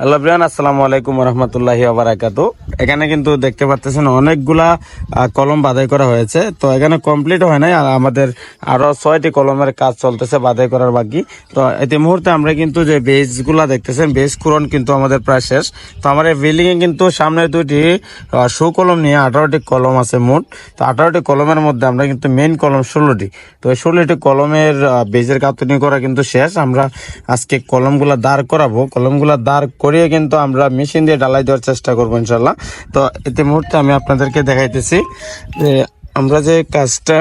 Hello Brian আসসালামু আলাইকুম রহমতুল্লাহি আবরাকাতু এখানে কিন্তু দেখতে পাচ্ছেন অনেকগুলা কলম বাধাই করা হয়েছে। তো এখানে কমপ্লিট হয় নাই, আর আমাদের আরও ছয়টি কলমের কাজ চলতেছে বাধাই করার বাকি। তো এতে মুহূর্তে আমরা কিন্তু যে বেজগুলা দেখতেছেন, বেজ কুরন কিন্তু আমাদের প্রায় শেষ। তো আমার এই বিল্ডিং এ কিন্তু সামনে দুইটি শো কলম নিয়ে আঠারোটি কলম আছে মোট। তো আঠারোটি কলমের মধ্যে আমরা কিন্তু মেইন কলম ষোলোটি। তো এই ষোলোটি কলমের বেজের কাতুনি করা কিন্তু শেষ। আমরা আজকে কলমগুলা দাঁড় করাবো। কলমগুলা দাঁড় করিয়ে কিন্তু আমরা মেশিন দিয়ে ডালাই দেওয়ার চেষ্টা করব ইনশাল্লাহ তো এতে মুহূর্তে আমি আপনাদেরকে দেখাইতেছি যে আমরা যে কাজটা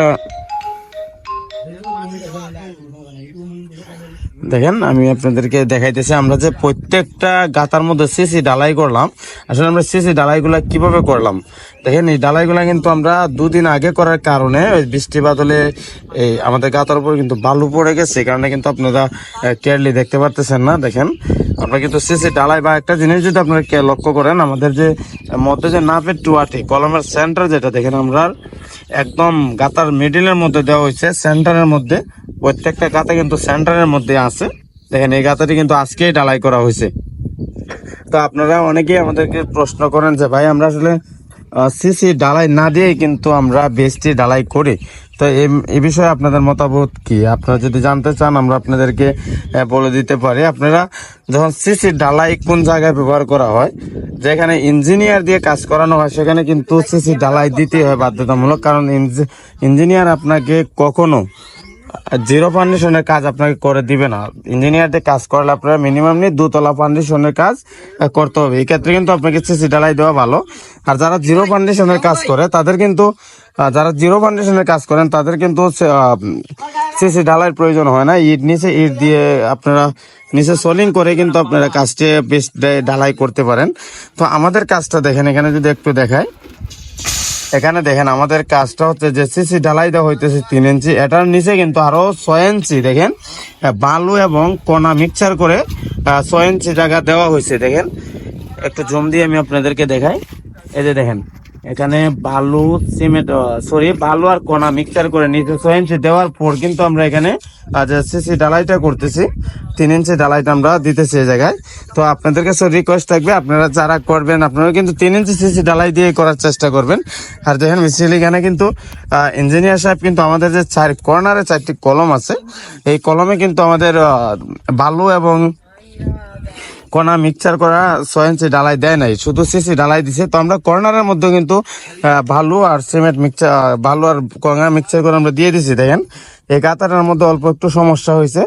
দেখেন, আমি আপনাদেরকে দেখাইতেছি, আমরা যে প্রত্যেকটা গাতার মধ্যে সিসি ডালাই করলাম। আসলে আমরা সিসি ডালাইগুলা কীভাবে করলাম? দেখেন, এই ডালাইগুলা কিন্তু আমরা দুদিন আগে করার কারণে ওই বৃষ্টি বাদলে এই আমাদের গাতার উপর কিন্তু বালু পড়ে গেছে কারণে কিন্তু আপনারা কেয়ারলি দেখতে পারতেছেন না, দেখেন। আমরা কিন্তু সিসি ডালাই বা একটা জিনিস যদি আপনারা লক্ষ্য করেন, আমাদের যে মধ্যে যে নাপের টুয়াটি, কলমের সেন্টার যেটা, দেখেন আমরা একদম গাতার মিডিলের মধ্যে দেওয়া হয়েছে। সেন্টারের মধ্যে, প্রত্যেকটা গাতা কিন্তু সেন্টারের মধ্যে আছে। দেখেন, এই গাতাটি কিন্তু আজকেই ডালাই করা হয়েছে। তো আপনারা অনেকেই আমাদেরকে প্রশ্ন করেন যে, ভাই, আমরা আসলে সিসি ডালাই না দিয়েই কিন্তু আমরা বেস্টি ডালাই করি। তো এই বিষয়ে আপনাদের মতামত কি? আপনারা যদি জানতে চান, আমরা আপনাদেরকে বলে দিতে পারি। আপনারা যখন সিসি ডালাই কোন জায়গায় ব্যবহার করা হয়, যেখানে ইঞ্জিনিয়ার দিয়ে কাজ করানো হয়, সেখানে কিন্তু সিসি ডালাই দিতে হয় বাধ্যতামূলক। কারণ ইঞ্জি- ইঞ্জিনিয়ার আপনাকে কখনো জিরো ফাউন্ডেশনের কাজ আপনাকে করে দিবে না। ইঞ্জিনিয়ারদের কাজ করলে আপনারা মিনিমাম নিয়ে দুতলা ফাউন্ডেশনের কাজ করতে হবে। এই ক্ষেত্রে কিন্তু আপনাকে সিসি ডালাই দেওয়া ভালো। আর যারা জিরো ফাউন্ডেশনের কাজ করে, তাদের কিন্তু যারা জিরো ফাউন্ডেশনের কাজ করেন, তাদের কিন্তু সিসি ডালাইয়ের প্রয়োজন হয় না। ইট নিচে, ইট দিয়ে আপনারা নিচে সোলিং করে কিন্তু আপনারা কাজটি বেশ ডালাই করতে পারেন। তো আমাদের কাজটা দেখেন, এখানে যদি একটু দেখায় এখানে দেখেন, আমাদের কাজটা হচ্ছে যে সিসি ঢালাই দেওয়া হইতেছে তিন ইঞ্চি। এটার নিচে কিন্তু আরও ছয় ইঞ্চি, দেখেন বালু এবং কণা মিক্সচার করে ছয় ইঞ্চি জায়গা দেওয়া হয়েছে দেখেন। একটু জম দিয়ে আমি আপনাদেরকে দেখাই। এই যে দেখেন, এখানে বালু, সিমেন্ট সরি বালু আর কণা মিক্সচার করে নিচে ছয় ইঞ্চি দেওয়ার পর কিন্তু আমরা এখানে যে সিসি ডালাইটা করতেছি। তিন ইঞ্চি ডালাইটা আমরা দিতেছি এই জায়গায়। তো আপনাদের কাছে রিকোয়েস্ট থাকবে, আপনারা যারা করবেন আপনারা কিন্তু তিন ইঞ্চি সিসি ডালাই দিয়ে করার চেষ্টা করবেন। আর দেখেন মিস্ত্রি এখানে কিন্তু ইঞ্জিনিয়ার সাহেব কিন্তু আমাদের যে চার কর্নারে চারটি কলম আছে, এই কলমে কিন্তু আমাদের বালু এবং কণা মিক্সচার করা ছয় ইঞ্চি ডালাই দেয় নাই। শুধু সিসি ডালাই দিছে। তো আমরা কর্নারের মধ্যে কিন্তু ভালো আর সিমেন্ট মিক্সার ভালো আর কঙা মিক্সার করে আমরা দিয়ে দিছি, দেখেন। এই কাতারের মধ্যে অল্প একটু সমস্যা হয়েছে।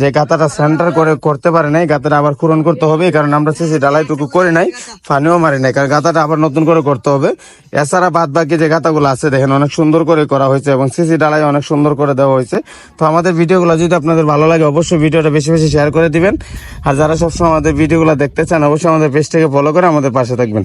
যে গাতাটা সেন্টার করে করতে পারে নাই গাতাটা আবার পূরণ করতে হবে কারণে আমরা সিসি ডালাইটুকু করে নাই পানিও মারি নাই, কারণ গাতাটা আবার নতুন করে করতে হবে। এছাড়া বাদ বাকি যে গাতাগুলো আছে, দেখেন অনেক সুন্দর করে করা হয়েছে এবং সিসি ডালাই অনেক সুন্দর করে দেওয়া হয়েছে। তো আমাদের ভিডিওগুলো যদি আপনাদের ভালো লাগে, অবশ্যই ভিডিওটা বেশি বেশি শেয়ার করে দিবেন। আর যারা সবসময় আমাদের ভিডিওগুলো দেখতে চান, অবশ্যই আমাদের পেজটাকে ফলো করে আমাদের পাশে থাকবেন।